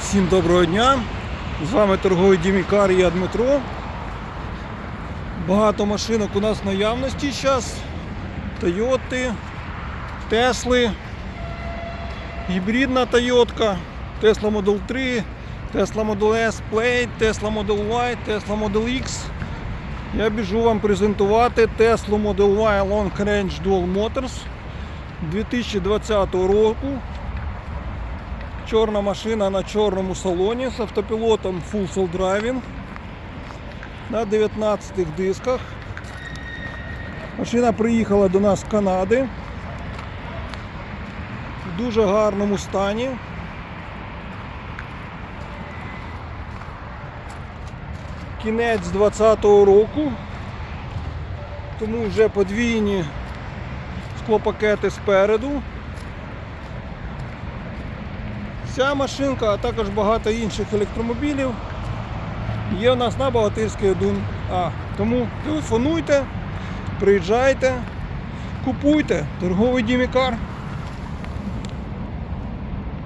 Всім доброго дня! З вами торговий Дімікар, я Дмитро. Багато машинок у нас в наявності зараз. Тойоти, Тесли, гібридна Тойотка, Tesla Model 3, Tesla Model S Plate, Tesla Model Y, Tesla Model X. Я біжу вам презентувати Tesla Model Y Long Range Dual Motors 2020 року. Чорна машина на чорному салоні з автопілотом Full Self Driving на 19 дисках. Машина приїхала до нас з Канади в дуже гарному стані. Кінець 2020 року, тому вже подвійні склопакети спереду. Ця машинка, а також багато інших електромобілів є у нас на Богатирській 1А. Тому телефонуйте, приїжджайте, купуйте торговий Дімікар.